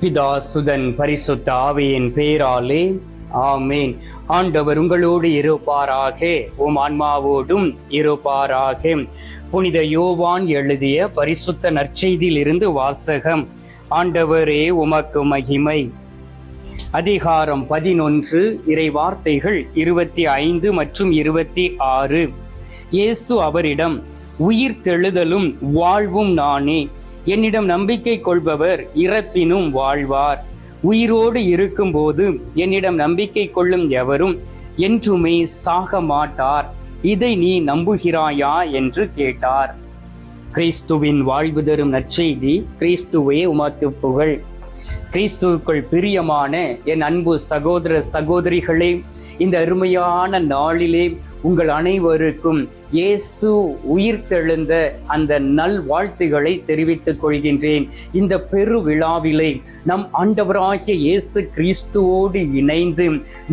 பிதா சுதன் பரிசுத்த ஆவியின் பேராலே ஆமேன். ஆண்டவர் உங்களோடு இருப்பாராக உம் ஆன்மாவோடும் இருப்பாராக. புனித யோவான் எழுதிய பரிசுத்த நற்செய்தியில் இருந்து வாசகம் ஆண்டவரே உமக்கு மகிமை. அதிகாரம் பதினொன்று இறை வார்த்தைகள் இருபத்தி ஐந்து மற்றும் இருபத்தி ஆறு. இயேசு அவரிடம் உயிர் தெழுதலும் வாழ்வும் நானே. என்னிடம் நம்பிக்கை கொள்பவர் இறப்பினும் வாழ்வார். உயிரோடு இருக்கும்போது என்னிடம் நம்பிக்கை கொள்ளும் எவரும் என்றுமே சாக மாட்டார். இதை நீ நம்புகிறாயா என்று கேட்டார். கிறிஸ்துவின் வாழ்வு தரும் நற்செய்தி கிறிஸ்துவே உமக்கு புகழ். கிறிஸ்துவுக்குள் பிரியமான என் அன்பு சகோதர சகோதரிகளே இந்த அருமையான நாளிலே உங்கள் அனைவருக்கும் இயேசு உயிர்த்தெழுந்த அந்த நல் வாழ்த்துகளை தெரிவித்துக் கொள்கின்றேன். இந்த பெரு விழாவிலே நம் ஆண்டவராகிய இயேசு கிறிஸ்துவோடு இணைந்து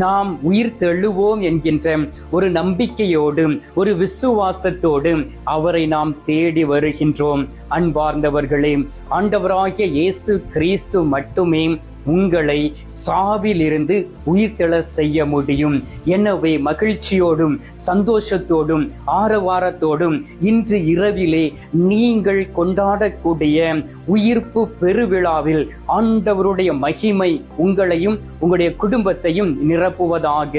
நாம் உயிர்த்தெழுவோம் என்கின்ற ஒரு நம்பிக்கையோடு ஒரு விசுவாசத்தோடு அவரை நாம் தேடி வருகின்றோம். அன்பார்ந்தவர்களே ஆண்டவராகிய இயேசு கிறிஸ்து மட்டுமே உங்களை சாவிலிருந்து உயிர்த்தெழ செய்ய முடியும். எனவே மகிழ்ச்சியோடும் சந்தோஷத்தோடும் ஆரவாரத்தோடும் இன்று இரவிலே நீங்கள் கொண்டாடக்கூடிய உயிர்ப்பு பெருவிழாவில் ஆண்டவருடைய மகிமை உங்களையும் உங்களுடைய குடும்பத்தையும் நிரப்புவதாக.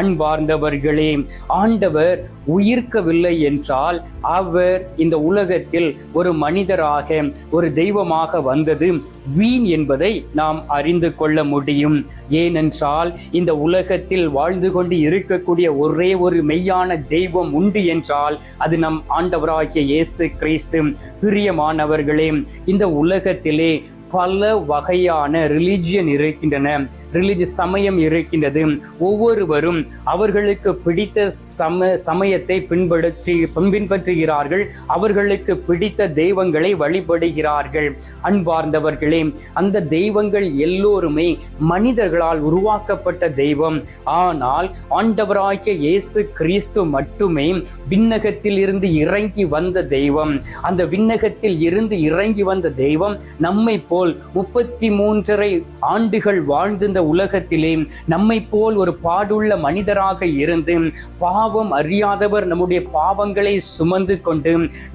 அன்பார்ந்தவர்களே ஆண்டவர் உயிர்க்கவில்லை என்றால் அவர் இந்த உலகத்தில் ஒரு மனிதராக ஒரு தெய்வமாக வந்தது. வீண் என்பதை நாம் அறிந்து கொள்ள முடியும். ஏனென்றால் இந்த உலகத்தில் வாழ்ந்து கொண்டு இருக்கக்கூடிய ஒரே ஒரு மெய்யான தெய்வம் உண்டு என்றால் அது நம் ஆண்டவராகிய இயேசு கிறிஸ்து. பிரியமானவர்களே இந்த உலகத்திலே பல வகையான ரிலிஜியன் இருக்கின்றன. ரிலிஜி சமயம் இருக்கின்றது. ஒவ்வொருவரும் அவர்களுக்கு பிடித்த சம சமயத்தை பின்பற்றி பின்பற்றுகிறார்கள். அவர்களுக்கு பிடித்த தெய்வங்களை வழிபடுகிறார்கள். அன்பார்ந்தவர்களே அந்த தெய்வங்கள் எல்லோருமே மனிதர்களால் உருவாக்கப்பட்ட தெய்வம். ஆனால் ஆண்டவராகிய இயேசு கிறிஸ்து மட்டுமே விண்ணகத்தில் இருந்து இறங்கி வந்த தெய்வம். அந்த விண்ணகத்தில் இருந்து இறங்கி வந்த தெய்வம் நம்மை போல் போல் முப்பத்தி மூன்றரை ஆண்டுகள் வாழ்ந்திருந்த உலகத்திலே நம்மை போல் ஒரு பாடுள்ள மனிதராக இருந்து பாவம் அறியாதவர் நம்முடைய பாவங்களை சுமந்து கொண்டு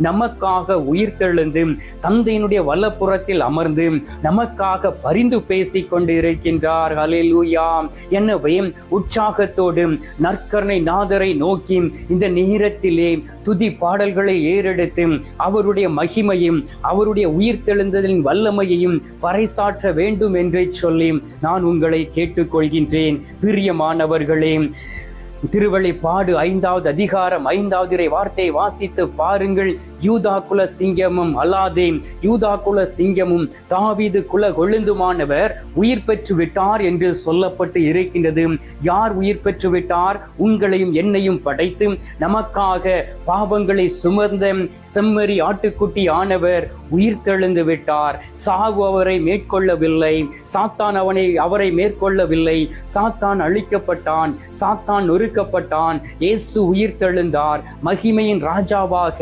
நமக்காக உயிர்த்தெழுந்து தந்தையினுடைய வல்லப்புறத்தில் அமர்ந்து நமக்காக பரிந்து பேசிக் கொண்டு இருக்கின்றார் ஹalleluya. எனவே உற்சாகத்தோடு நற்கருணை நாதரை நோக்கி இந்த நேரத்திலே துதி பாடல்களை ஏறெடுத்து அவருடைய மகிமையும் அவருடைய உயிர்த்தெழுந்ததின் வல்லமையையும் பறைசாற்ற வேண்டும் என்று சொல்லி நான் உங்களை கேட்டுக்கொள்கின்றேன். பிரியமானவர்களே திருவழிப்பாடு ஐந்தாவது அதிகாரம் ஐந்தாவது இறை வார்த்தையை வாசித்து பாருங்கள். யூதா குல சிங்கமும் அல்லாதேம் யூதா குல சிங்கமும் தாவீது குல கொழுந்துமானவர் உயிர் பெற்று விட்டார் என்று சொல்லப்பட்டு இருக்கின்றது. யார் உயிர் பெற்று விட்டார்? உங்களையும் என்னையும் படைத்து நமக்காக பாவங்களை சுமர்ந்த செம்மறி ஆட்டுக்குட்டி ஆனவர் உயிர் தெழுந்து விட்டார். சாவு அவரை மேற்கொள்ளவில்லை. சாத்தான் அவனை அவரை மேற்கொள்ளவில்லை. சாத்தான் அழிக்கப்பட்டான். சாத்தான் ஒரு நொறுக்கப்பட்டான் இயேசு உயிர் தெழுந்தார் மகிமையின் ராஜாவாக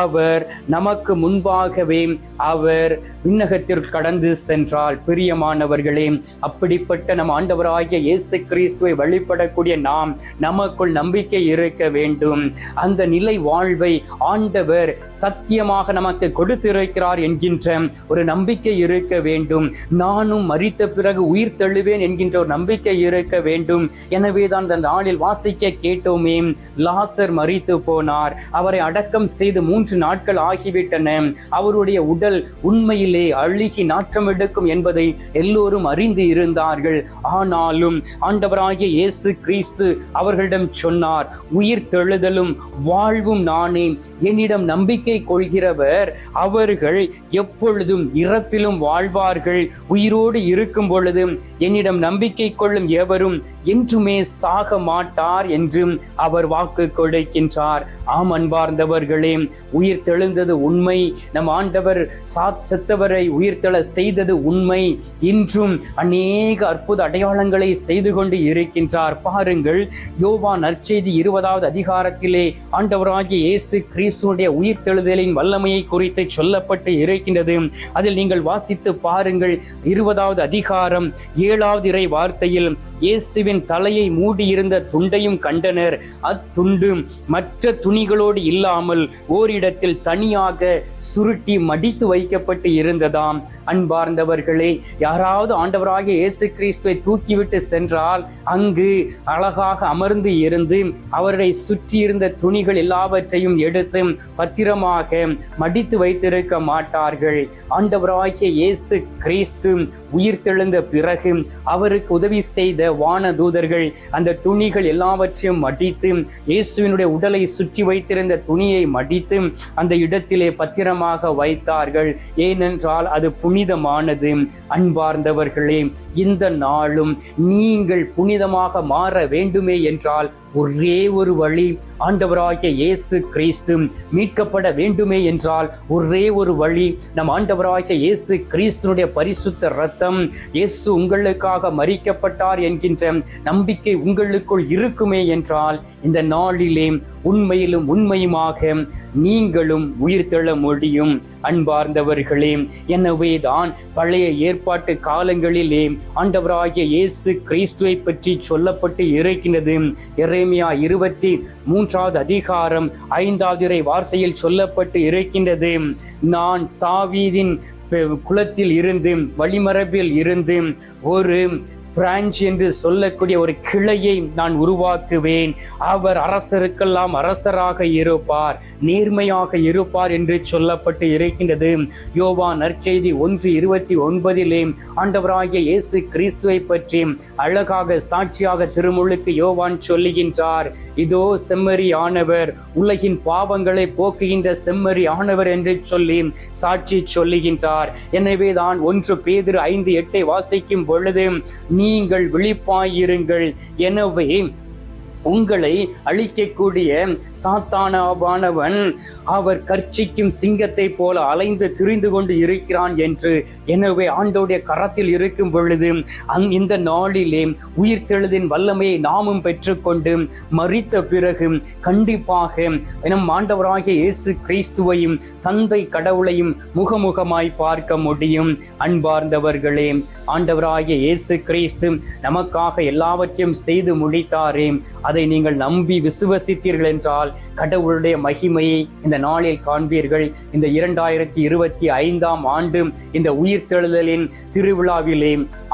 அவர் நமக்கு முன்பாகவே அவர் விண்ணகத்திற்கு கடந்து சென்றால் பிரியமானவர்களே அப்படிப்பட்ட நம் ஆண்டவராகிய இயேசு கிறிஸ்துவை வழிபடக்கூடிய நாம் நமக்குள் நம்பிக்கை இருக்க வேண்டும். அந்த நிலை வாழ்வை ஆண்டவர் சத்தியமாக நமக்கு கொடுத்திருக்கிறார் என்கின்ற ஒரு நம்பிக்கை இருக்க வேண்டும். நானும் மறித்த பிறகு உயிர் தழுவேன் என்கின்ற ஒரு நம்பிக்கை இருக்க வேண்டும். எனவேதான் அந்த நாளில் வாச வாசிக்க கேட்டோமே. லாசர் மறித்து போனார். அவரை அடக்கம் செய்து மூன்று நாட்கள் ஆகிவிட்டன. அவருடைய உடல் உண்மையிலே அழுகி நாற்றம் எடுக்கும் என்பதை எல்லோரும் அறிந்து இருந்தார்கள். ஆனாலும் ஆண்டவராகிய இயேசு கிறிஸ்து அவர்களிடம் சொன்னார் உயிர் தெழுதலும் வாழ்வும் நானே. என்னிடம் நம்பிக்கை கொள்கிறவர் அவர்கள் எப்பொழுதும் இறப்பிலும் வாழ்வார்கள். உயிரோடு இருக்கும் பொழுதும் என்னிடம் நம்பிக்கை கொள்ளும் எவரும் என்றுமே சாக மாட்டார். மாட்டார் என்றும் அவர் வாக்கு கொடுக்கின்றார். ஆம் அன்பார்ந்தவர்களே உயிர் தெழுந்தது உண்மை. நம் ஆண்டவர் சாத் செத்தவரை உயிர்த்தெழ செய்தது உண்மை. இன்றும் அநேக அற்புத அடையாளங்களை செய்து கொண்டு இருக்கின்றார். பாருங்கள் யோவா நற்செய்தி இருபதாவது அதிகாரத்திலே ஆண்டவராகிய இயேசு கிறிஸ்துடைய உயிர்த்தெழுதலின் வல்லமையை குறித்து சொல்லப்பட்டு இருக்கின்றது. அதில் நீங்கள் வாசித்து பாருங்கள் இருபதாவது அதிகாரம் ஏழாவது இறை வார்த்தையில் இயேசுவின் தலையை மூடியிருந்த துண்டை இரண்டையும் கண்டனர். அத்துண்டு மற்ற துணிகளோடு இல்லாமல் ஓரிடத்தில் தனியாக சுருட்டி மடித்து வைக்கப்பட்டு இருந்ததாம். அன்பார்ந்தவர்களே யாராவது ஆண்டவராக இயேசு கிறிஸ்துவை தூக்கிவிட்டு சென்றால் அங்கு அழகாக அமர்ந்து இருந்து அவரை சுற்றியிருந்த துணிகள் எல்லாவற்றையும் எடுத்து பத்திரமாக மடித்து வைத்திருக்க மாட்டார்கள். ஆண்டவராகிய இயேசு கிறிஸ்து உயிர்த்தெழுந்த பிறகு அவருக்கு உதவி செய்த வான தூதர்கள் அந்த துணிகள் எல்லாம் எல்லாவற்றையும் மடித்து இயேசுவினுடைய உடலை சுற்றி வைத்திருந்த துணியை மடித்து அந்த இடத்திலே பத்திரமாக வைத்தார்கள். ஏனென்றால் அது புனிதமானது. அன்பார்ந்தவர்களே இந்த நாளும் நீங்கள் புனிதமாக மாற வேண்டுமே என்றால் ஒரே ஒரு வழி ஆண்டவராகிய இயேசு கிறிஸ்து மீட்கப்பட வேண்டுமே என்றால் ஒரே ஒரு வழி நம் ஆண்டவராகிய இயேசு கிறிஸ்துனுடைய பரிசுத்த ரத்தம் இயேசு உங்களுக்காக மறிக்கப்பட்டார் என்கின்ற நம்பிக்கை உங்களுக்குள் இருக்குமே என்றால் இந்த நாளிலே உண்மையிலும் உண்மையுமாக நீங்களும் உயிர் தெழ முடியும். அன்பார்ந்தவர்களே எனவே தான் பழைய ஏற்பாட்டு காலங்களிலே ஆண்டவராகிய இயேசு கிறிஸ்துவை பற்றி சொல்லப்பட்டு இருக்கின்றது எரேமியா இருபத்தி மூன்றாவது அதிகாரம் ஐந்தாவது வார்த்தையில் சொல்லப்பட்டு இருக்கின்றது நான் தாவீதின் குலத்தில் இருந்து வழிமரபில் இருந்து ஒரு பிரான்ச் என்று சொல்லக்கூடிய ஒரு கிளையை நான் உருவாக்குவேன். அவர் அரசருக்கெல்லாம் அரசராக இருப்பார் நேர்மையாக இருப்பார் என்று சொல்லப்பட்டு இருக்கின்றது. யோவா நற்செய்தி ஒன்று இருபத்தி ஒன்பதிலே ஆண்டவராகிய இயேசு கிறிஸ்துவை பற்றி அழகாக சாட்சியாக திருமுழுக்கு யோவான் சொல்லுகின்றார். இதோ செம்மறி ஆனவர் உலகின் பாவங்களை போக்குகின்ற செம்மறி ஆனவர் என்று சொல்லி சாட்சி சொல்லுகின்றார். எனவே தான் ஒன்று பேதிரு ஐந்து எட்டை வாசிக்கும் பொழுது நீங்கள் விழிப்பாயிருங்கள். எனவே உங்களை அழிக்கக்கூடிய சாத்தானாவானவன் அவர் கர்ச்சிக்கும் சிங்கத்தை போல அலைந்து திரிந்து கொண்டு இருக்கிறான் என்று எனவே ஆண்டோடைய கரத்தில் இருக்கும் பொழுது அந் இந்த நாளிலே உயிர்த்தெழுதின் வல்லமையை நாமும் பெற்றுக்கொண்டு மறித்த பிறகு கண்டிப்பாக நம் ஆண்டவராகிய இயேசு கிறிஸ்துவையும் தந்தை கடவுளையும் முகமுகமாய் பார்க்க முடியும். அன்பார்ந்தவர்களே ஆண்டவராகிய இயேசு கிறிஸ்து நமக்காக எல்லாவற்றையும் செய்து முடித்தாரே. அதை நீங்கள் நம்பி விசுவசித்தீர்கள் என்றால் கடவுளுடைய மகிமையை இந்த நாளில் காண்பீர்கள். இந்த இரண்டாயிரத்தி இருபத்தி ஐந்தாம் ஆண்டு இந்த உயிர்த்தெழுதலின் திருவிழாவிலே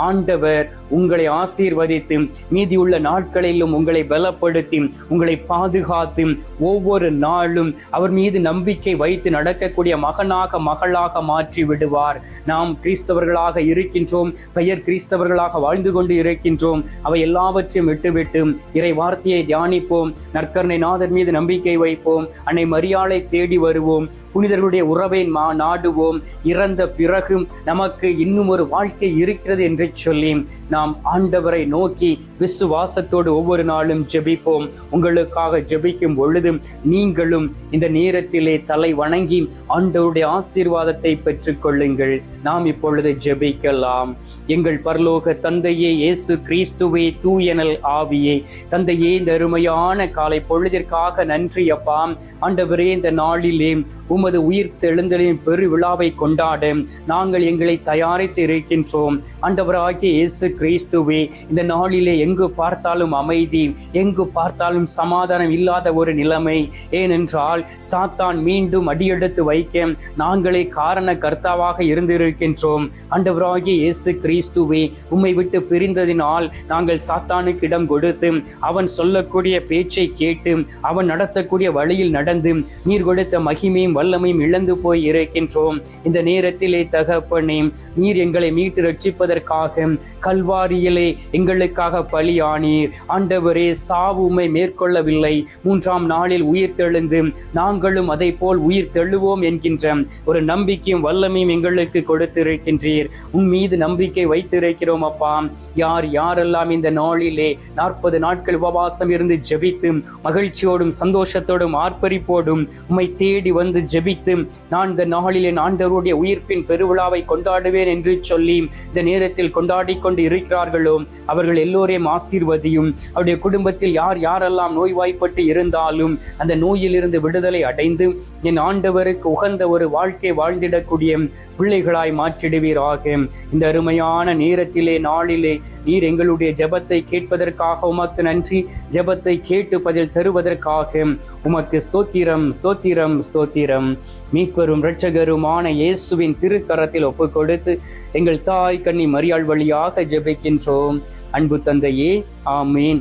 ஆண்டவர் உங்களை ஆசீர்வதித்து மீதியுள்ள நாட்களிலும் உங்களை பலப்படுத்தி உங்களை பாதுகாத்து ஒவ்வொரு நாளும் அவர் மீது நம்பிக்கை வைத்து நடக்கக்கூடிய மகனாக மகளாக மாற்றி விடுவார். நாம் கிறிஸ்தவர்களாக இருக்கின்றோம் பெயர் கிறிஸ்தவர்களாக வாழ்ந்து கொண்டு இருக்கின்றோம். அவை எல்லாவற்றையும் விட்டுவிட்டு இறை வார்த்தையை தியானிப்போம் நற்கருணை நாதர் மீது நம்பிக்கை வைப்போம் அன்னை மரியாளை தேடி வருவோம் புனிதர்களுடைய உறவை மா நாடுவோம். இறந்த பிறகும் நமக்கு இன்னும் ஒரு வாழ்க்கை இருக்கிறது என்று சொல்லி நாம் ஆண்டவரை நோக்கி விசுவாசத்தோடு ஒவ்வொரு நாளும் ஜெபிப்போம். உங்களுக்காக ஜெபிக்கும் பொழுதும் நீங்களும் இந்த நேரத்திலே தலை வணங்கி ஆண்டவருடைய ஆசீர்வாதத்தை பெற்றுக்கொள்ளுங்கள் நாம் இப்பொழுது ஜெபிக்கலாம். எங்கள் பரலோக தந்தையே இயேசு கிறிஸ்துவே தூயனல் ஆவியே. தந்தையே இந்த அருமையான காலை பொழுதிற்காக நன்றி அப்பா. ஆண்டவரே இந்த நாளிலே உமது உயிர் தெழுந்தலின் பெரு விழாவை கொண்டாட நாங்கள் எங்களை தயாரித்து இருக்கின்றோம். ஆண்டவராகிய இயேசு கிறிஸ்துவே இந்த நாளிலே எங்கு பார்த்தாலும் அமைதி எங்கு பார்த்தாலும் சமாதானம் இல்லாத ஒரு நிலைமை. ஏனென்றால் சாத்தான் மீண்டும் அடியெடுத்து வைக்க நாங்களே காரண கர்த்தாவாக இருந்திருக்கின்றோம். அண்டவராகிய இயேசு கிறிஸ்துவே உம்மை விட்டு பிரிந்ததினால் நாங்கள் சாத்தானுக்கு இடம் கொடுத்து அவன் சொல்லக்கூடிய பேச்சை கேட்டு அவன் நடத்தக்கூடிய வழியில் நடந்து நீர் கொடுத்த மகிமையும் வல்லமையும் இழந்து போய் இருக்கின்றோம். இந்த நேரத்திலே தகப்பனே நீர் எங்களை மீட்டு ரட்சிப்பதற்காக கல்வா கல்வாரியிலே எங்களுக்காக பலியானீர். ஆண்டவரே சாவுமை மேற்கொள்ளவில்லை. மூன்றாம் நாளில் உயிர் தெழுந்து நாங்களும் அதை போல் உயிர் தெழுவோம் என்கின்ற ஒரு நம்பிக்கையும் வல்லமையும் எங்களுக்கு கொடுத்திருக்கின்றீர். உன் மீது நம்பிக்கை வைத்திருக்கிறோம் அப்பா. யார் யாரெல்லாம் இந்த நாளிலே நாற்பது நாட்கள் உபவாசம் இருந்து ஜெபித்து மகிழ்ச்சியோடும் சந்தோஷத்தோடும் ஆர்ப்பரிப்போடும் உம்மை தேடி வந்து ஜெபித்து நான் இந்த நாளிலே ஆண்டவருடைய உயிர்ப்பின் பெருவிழாவை கொண்டாடுவேன் என்று சொல்லி இந்த நேரத்தில் கொண்டாடி கொண்டு இருக்கிறார்களோ அவர்கள் எல்லோரையும் ஆசீர்வதியும். அவருடைய குடும்பத்தில் யார் யாரெல்லாம் நோய்வாய்ப்பட்டு இருந்தாலும் அந்த நோயிலிருந்து விடுதலை அடைந்து என் ஆண்டவருக்கு உகந்த ஒரு வாழ்க்கை வாழ்ந்திடக்கூடிய பிள்ளைகளாய் மாற்றிடுவீராக. இந்த அருமையான நேரத்திலே நாளிலே நீர் எங்களுடைய ஜபத்தை கேட்பதற்காக உமக்கு நன்றி. ஜெபத்தை கேட்டு பதில் தருவதற்காக உமக்கு ஸ்தோத்திரம் ஸ்தோத்திரம் ஸ்தோத்திரம். மீட்பரும் இரட்சகருமான இயேசுவின் திருக்கரத்தில் ஒப்பு கொடுத்து எங்கள் தாய் கண்ணி மரியாள் வழியாக ஜெபிக்கின்றோம். அன்பு தந்தையே ஆமீன்.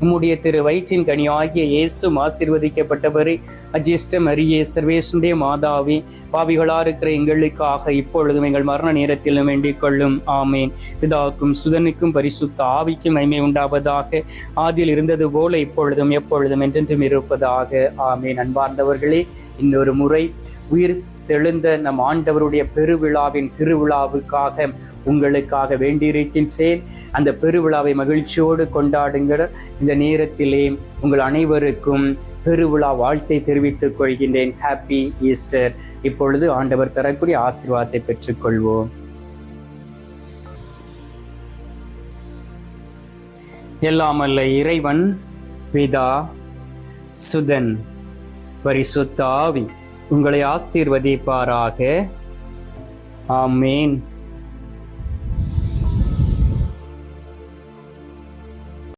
உம்முடைய திரு வயிற்றின் கனியாகிய இயேசும் ஆசீர்வதிக்கப்பட்டவரே அஜிஷ்ட மரியே சர்வேசுடைய மாதாவே பாவிகளா இருக்கிற எங்களுக்காக இப்பொழுதும் எங்கள் மரண நேரத்திலும் வேண்டிக் கொள்ளும் ஆமேன். பிதாவுக்கும் சுதனுக்கும் பரிசுத்த ஆவிக்கும் மைமை உண்டாவதாக ஆதியில் இருந்தது போல இப்பொழுதும் எப்பொழுதும் என்றென்றும் இருப்பதாக. ஆமேன். அன்பார்ந்தவர்களே இன்னொரு முறை உயிர் தெழுந்த நம் ஆண்டவருடைய பெருவிழாவின் திருவிழாவுக்காக உங்களுக்காக வேண்டியிருக்கின்றேன். அந்த பெருவிழாவை மகிழ்ச்சியோடு கொண்டாடுங்கள். இந்த நேரத்திலே உங்கள் அனைவருக்கும் பெருவிழா வாழ்த்தை தெரிவித்துக் கொள்கின்றேன். ஹாப்பி ஈஸ்டர் இப்பொழுது ஆண்டவர் தரக்கூடிய ஆசீர்வாதத்தை பெற்றுக்கொள்வோம். எல்லாமல்ல இறைவன் பிதா சுதன் பரிசுத்த ஆவி உங்களை ஆசீர்வதிப்பாராக. ஆமேன்.